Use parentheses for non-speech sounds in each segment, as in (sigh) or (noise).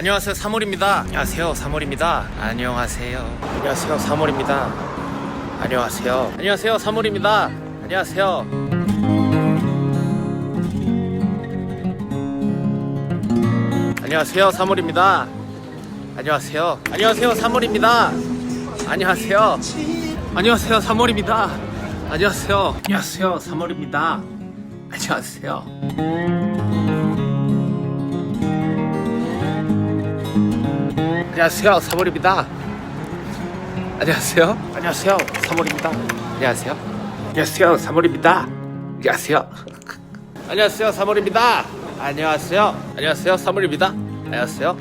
안녕하세요 3월입니다. 안녕하세요 3월입니다. 안녕하세요. 안녕하세요 3월입니다. 안녕하세요. 안녕하세요 3월입니다. 안녕하세요. 안녕하세요 3월입니다. 안녕하세요. 안녕하세요 3월입니다. 안녕하세요. 안녕하세요 3월입니다. 안녕하세요. 안녕하세요 3월입니다. 안녕하세요 안녕하세요. 3월입니다. 안녕하세요. 안녕하세요. 3월입니다. 안녕하세요. 안녕하세요. 3월입니다. 안녕하세요. 안녕하세요. 3월입니다. 안녕하세요. 안녕하세요. 3월입니다. 안녕하세요.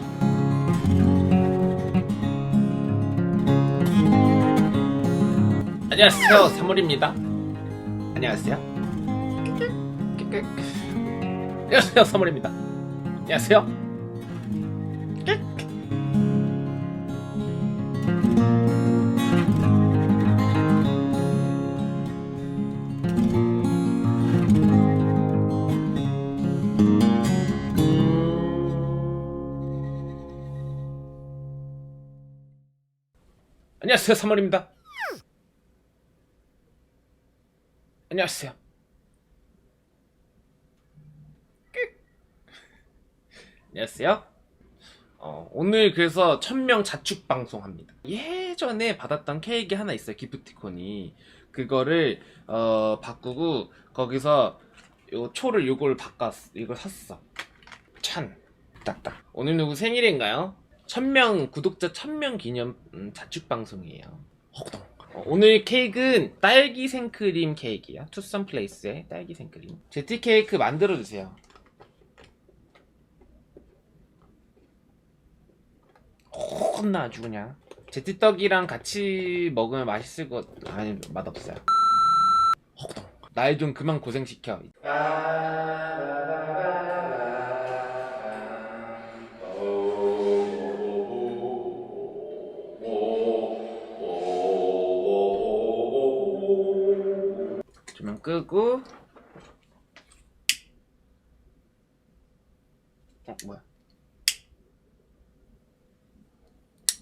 안녕하세요. 3월입니다. 안녕하세요. 안녕하세요. 3월입니다. 안녕하세요 안녕하세요 3월입니다. 안녕하세요. 안녕하세요. 어, 오늘 그래서 천명 자축 방송합니다. 예전에 받았던 케이크 하나 있어요 기프티콘이. 그거를 어, 바꾸고 거기서 요 초를 요걸 바꿨 이걸 샀어. 찬. 딱딱. 오늘 누구 생일인가요? 천명 구독자 천명 기념 음, 자축 방송이에요. 허구동. 어, 오늘 케이크는 딸기 생크림 케이크야. 투썸 플레이스의 딸기 생크림. 제티 케이크 만들어 주세요. 혼나 아주 그냥. 제티 떡이랑 같이 먹으면 맛있을 것 아니 맛없어요. 허구동. 날좀 그만 고생시켜. 끄고. 어 뭐야?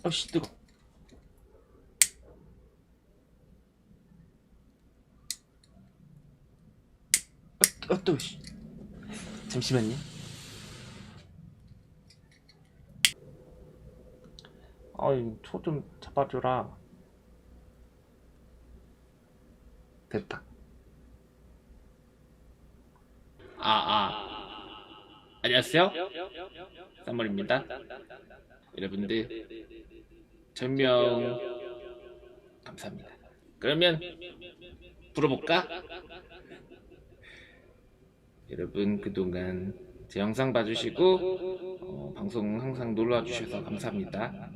어씨 뜨거. 어, 어 뜨거 씨. 잠시만요. 아이 초좀 잡아줘라 됐다 아, 아. 안녕하세요. 쌈머리입니다. 여러분들, 전명, 감사합니다. 그러면, 불어볼까? 여러분, 그동안 제 영상 봐주시고, 어, 방송 항상 놀러와주셔서 감사합니다.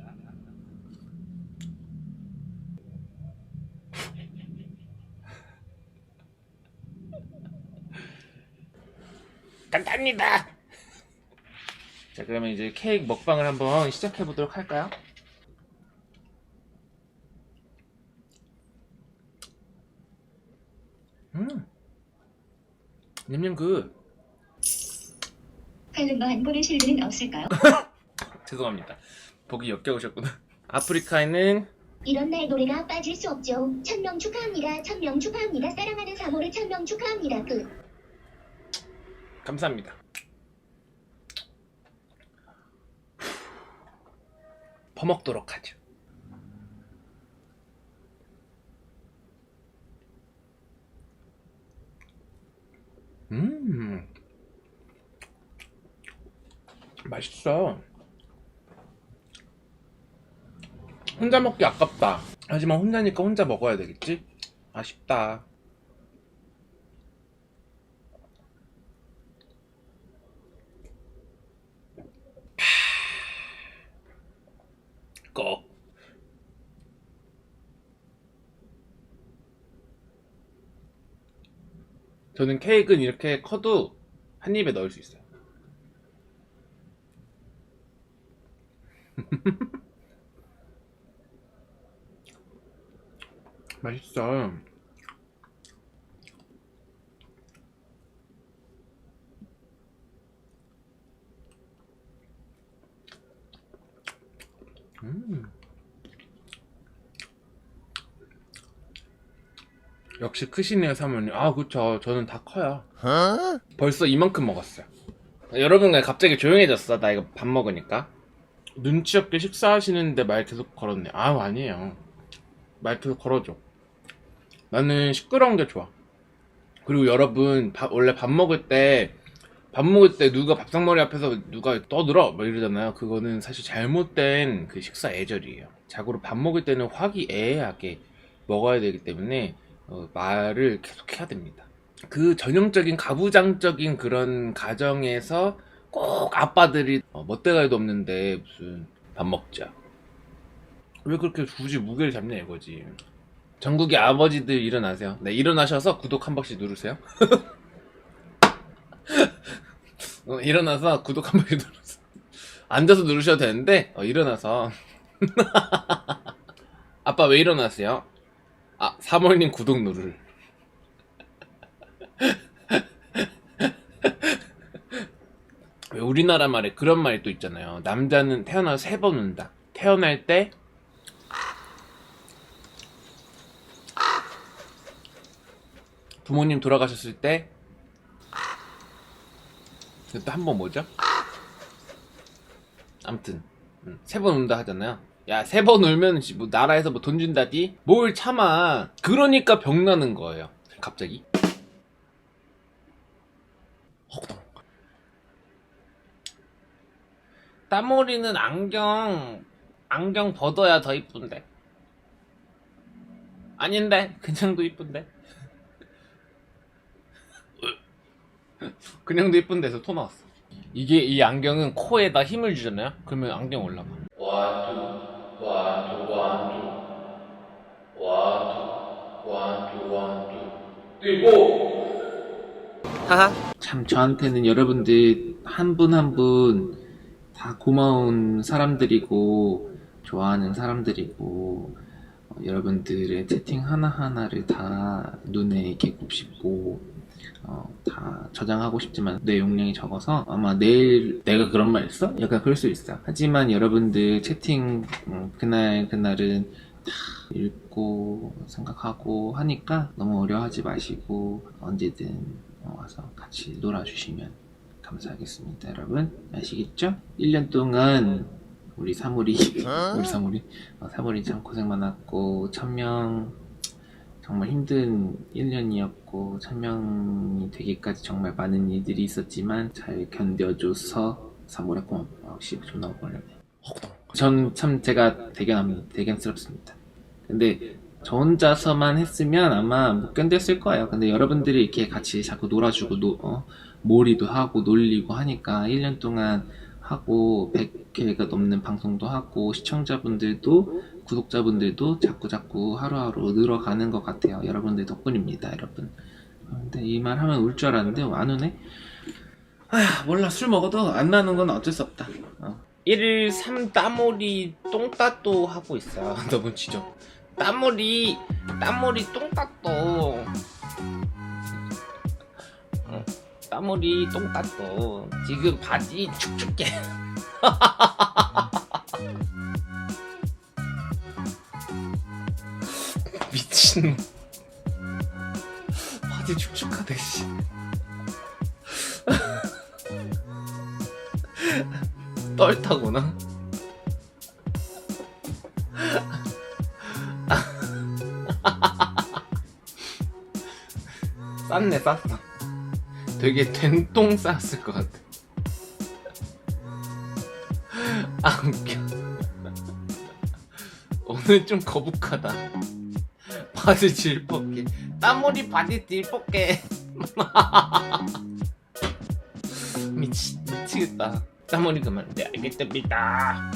(laughs) 간단합니다. 자, 그러면 이제 케이크 먹방을 한번 시작해 보도록 할까요? 음, 님님 그 칼럼버 한 보내실 일은 없을까요? (laughs) 죄송합니다. 보기 역겨우셨구나. 아프리카에는 이런 날 노래가 빠질 수 없죠. 천명 축하합니다. 천명 축하합니다. 사랑하는 사모를 천명 축하합니다. 그 감사합니다. 퍼먹도록 하죠. 음, 맛있어. 혼자 먹기 아깝다. 하지만 혼자니까 혼자 먹어야 되겠지? 아쉽다. 꼭. 저는 케이크는 이렇게 커도 한 입에 넣을 수 있어요. (laughs) 맛있어. 역시 크시네요 사모님. 아 그쵸. 저는 다 커요. 벌써 이만큼 먹었어요. 여러분 갑자기 조용해졌어. 나 이거 밥 먹으니까. 눈치 없게 식사하시는데 말 계속 걸었네. 아 아니에요. 말 계속 걸어줘. 나는 시끄러운 게 좋아. 그리고 여러분 밥- 원래 밥 먹을 때 밥 먹을 때 누가 밥상머리 앞에서 누가 떠들어? 뭐 이러잖아요. 그거는 사실 잘못된 그 식사 예절이에요. 자고로 밥 먹을 때는 화기애애하게 먹어야 되기 때문에 어, 말을 계속 해야 됩니다. 그 전형적인 가부장적인 그런 가정에서 꼭 아빠들이 어, 멋대가리도 없는데 무슨 밥 먹자. 왜 그렇게 굳이 무게를 잡냐 이거지. 전국의 아버지들 일어나세요. 네 일어나셔서 구독 한 번씩 누르세요. (laughs) 어, 일어나서 구독 한 번씩 누르세요. 앉아서 누르셔도 되는데 어, 일어나서. (laughs) 아빠 왜 일어나세요? 아 사모님 구독 누를 왜 우리나라 말에 그런 말이 또 있잖아요. 남자는 태어나서 세번 운다. 태어날 때 부모님 돌아가셨을 때 그때 한번 뭐죠? 아무튼 세 번 운다 하잖아요. 야 세 번 울면 씨, 뭐 나라에서 뭐 돈 준다디? 뭘 참아? 그러니까 병 나는 거예요. 갑자기. 헉동. 따모리는 안경 안경 벗어야 더 이쁜데 아닌데 그냥도 이쁜데 그냥도 이쁜데서 토 나왔어 이게 이 안경은 코에다 힘을 주잖아요 그러면 안경 올라가 원 하하. 참 저한테는 여러분들 한 분 한 분 다 고마운 사람들이고 좋아하는 사람들이고 어, 여러분들의 채팅 하나하나를 다 눈에 이렇게 곱씹고 어, 다 저장하고 싶지만 내 용량이 적어서 아마 내일 내가 그런 말 했어? 약간 그럴 수 있어 하지만 여러분들 채팅 음, 그날 그날은 다 읽고 생각하고 하니까 너무 어려워하지 마시고 언제든 어, 와서 같이 놀아주시면 감사하겠습니다, 여러분. 아시겠죠? 1년 동안 우리 사물이 (laughs) 우리 사물이 어, 사물이 참 고생 많았고 천명 정말 힘든 1년이었고 천명이 되기까지 정말 많은 일들이 있었지만 잘 견뎌줘서 사물에 고마워. 역시 존나 오버려네. 전 참 제가 대견합니다. 대견스럽습니다. 근데 저 혼자서만 했으면 아마 못 견뎠을 거예요. 근데 여러분들이 이렇게 같이 자꾸 놀아주고 노, 어, 몰이도 하고 놀리고 하니까 1년 동안 하고 100회가 넘는 방송도 하고 시청자분들도 구독자분들도 자꾸 자꾸 하루하루 늘어가는 것 같아요. 여러분들 덕분입니다, 여러분. 어, 근데 이 말 하면 울 줄 알았는데 안 우네? 아 몰라 술 먹어도 안 나는 건 어쩔 수 없다. 어. 1일 3 따모리 똥따또 하고 있어. (laughs) 너무 지져. 따모리 따모리 똥따또. 어, 따모리 똥따또. 지금 바지 축축해. (laughs) 미친. 바지 축축하대 씨. (laughs) 떨타구나. (laughs) 쌌네 쌌어. 되게 된똥 쌌을 것 같아. 아 웃겨. 오늘 좀 거북하다. 바지 질퍽게. 땀머리 바지 질퍽게. 미치 미치겠다. 땀머리 그만. 네 알겠답니다.